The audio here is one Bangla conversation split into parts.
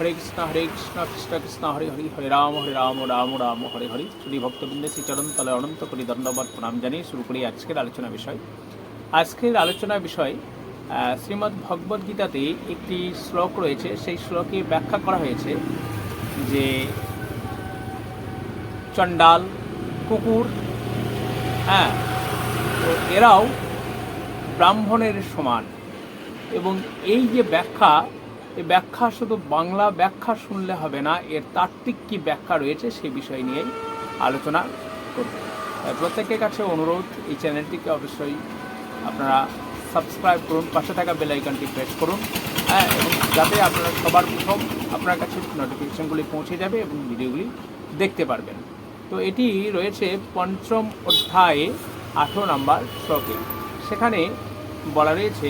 হরে কৃষ্ণ হরে কৃষ্ণ কৃষ্ণ কৃষ্ণ হরে হরি হরে রাম হরে রাম রাম রাম হরে হরি। শ্রী ভক্তবৃন্দে শ্রী চরণ তলে অনন্ত করি দণ্ডবাদ প্রণাম জানিয়ে শুরু করি আজকের আলোচনা বিষয়। আজকের আলোচনা বিষয় আহ, শ্রীমদ্ ভগবদ গীতাতে একটি শ্লোক রয়েছে। সেই শ্লোকে ব্যাখ্যা করা হয়েছে যে চণ্ডাল কুকুর হ্যাঁ তো এরাও ব্রাহ্মণের সমান। এবং এই যে ব্যাখ্যা এই ব্যাখ্যা শুধু বাংলা ব্যাখ্যা শুনলে হবে না, এর তাত্ত্বিক কী ব্যাখ্যা রয়েছে সেই বিষয় নিয়েই আলোচনা করব। প্রত্যেকের কাছে অনুরোধ, এই চ্যানেলটিকে অবশ্যই আপনারা সাবস্ক্রাইব করুন, পাশে থাকা বেল আইকনটি প্রেস করুন হ্যাঁ এবং যাতে আপনারা সবার প্রথম আপনার কাছে নোটিফিকেশনগুলি পৌঁছে যাবে এবং ভিডিওগুলি দেখতে পারবেন। তো এটি রয়েছে পঞ্চম অধ্যায়ে, আঠেরো নম্বর শ্লোকে। সেখানে বলা রয়েছে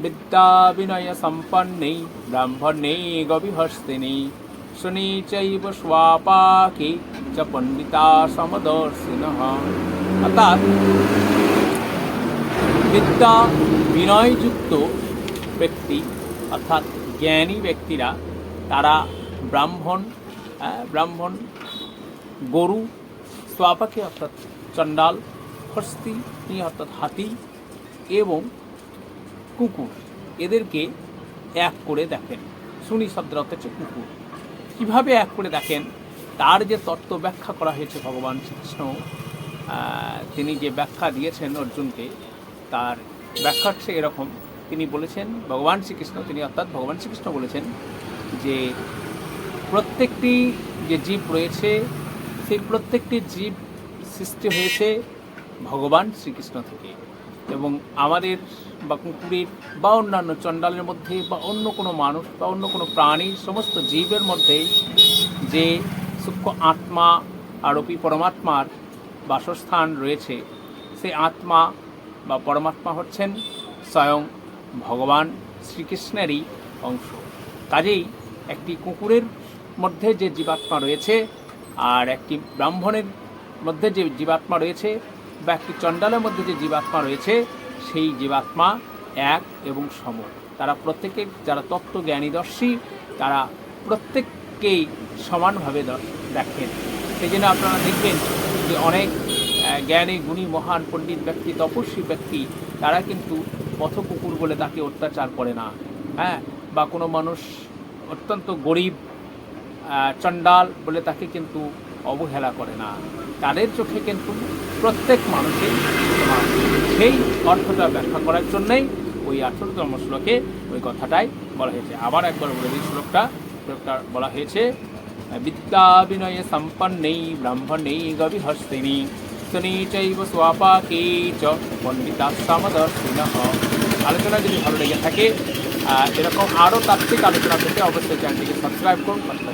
আহ, আহ, বিদ্যা বিনয় সম্পন্নেই ব্রাহ্মণেই গবিহস্তিনী শুনি চৈব স্বাপাকে চ পণ্ডিতা সমদর্শিন অর্থাৎ বিদ্যা বিনয়যুক্ত ব্যক্তি অর্থাৎ জ্ঞানী ব্যক্তিরা তারা ব্রাহ্মণ ব্রাহ্মণ গরু স্বাপাকে অর্থাৎ চণ্ডাল হস্তি অর্থাৎ হাতি এবং কুকুর। এদেরকে এক করে দেখেন। শুনি শব্দের অর্থ হচ্ছে কুকুর। কীভাবে এক করে দেখেন? তার যে তত্ত্ব ব্যাখ্যা করা হয়েছে ভগবান শ্রীকৃষ্ণ তিনি যে ব্যাখ্যা দিয়েছেন অর্জুনকে, তার ব্যাখ্যা হচ্ছে এরকম। তিনি বলেছেন, ভগবান শ্রীকৃষ্ণ, তিনি অর্থাৎ ভগবান শ্রীকৃষ্ণ বলেছেন যে প্রত্যেকটি যে জীব রয়েছে, সেই প্রত্যেকটি জীব সৃষ্টি হয়েছে ভগবান শ্রীকৃষ্ণ থেকে। এবং আমাদের বা কুকুরের বা অন্যান্য চণ্ডালের মধ্যে বা অন্য কোনো মানুষ বা অন্য কোনো প্রাণী সমস্ত জীবের মধ্যে যে সূক্ষ্ম আত্মা আরোপী পরমাত্মার বাসস্থান রয়েছে, সে আত্মা বা পরমাত্মা হচ্ছেন স্বয়ং ভগবান শ্রীকৃষ্ণেরই অংশ। কাজেই একটি কুকুরের মধ্যে যে জীবাত্মা রয়েছে আর একটি ব্রাহ্মণের মধ্যে যে জীবাত্মা রয়েছে বা একটি চণ্ডালের মধ্যে যে জীবাত্মা রয়েছে, সেই জীবাত্মা এক এবং সম। তারা প্রত্যেকে, যারা তত্ত্ব জ্ঞানীদর্শী তারা প্রত্যেককেই সমানভাবে দেখেন। সেই জন্য আপনারা দেখবেন যে অনেক জ্ঞানী, গুণী, মহান পণ্ডিত ব্যক্তি, তপস্বী ব্যক্তি, তারা কিন্তু পথ কুকুর বলে তাকে অত্যাচার করে না। হ্যাঁ? বা কোনো মানুষ অত্যন্ত গরিব চণ্ডাল বলে তাকে কিন্তু অবহেলা করে না। তাদের চোখে কিন্তু প্রত্যেক মানুষই সেই অর্থটা ব্যাখ্যা করার জন্যেই ওই আঠেরোতম শ্লোকে ওই কথাটাই বলা হয়েছে। আবার একবার বলে দিই শ্লোকটা। শ্লোকটা বলা হয়েছে বিদ্যা বিনয়ে সম্পন্নেই ব্রাহ্মণেই গবিহস্তিনী শনি চৈব স্বাপাকে চ পণ্ডিতা সমদর্শিন। আলোচনা যদি ভালো লেগে থাকে এরকম আরও তাত্ত্বিক আলোচনা পেতে অবশ্যই চ্যানেলটিকে সাবস্ক্রাইব করুন থাকা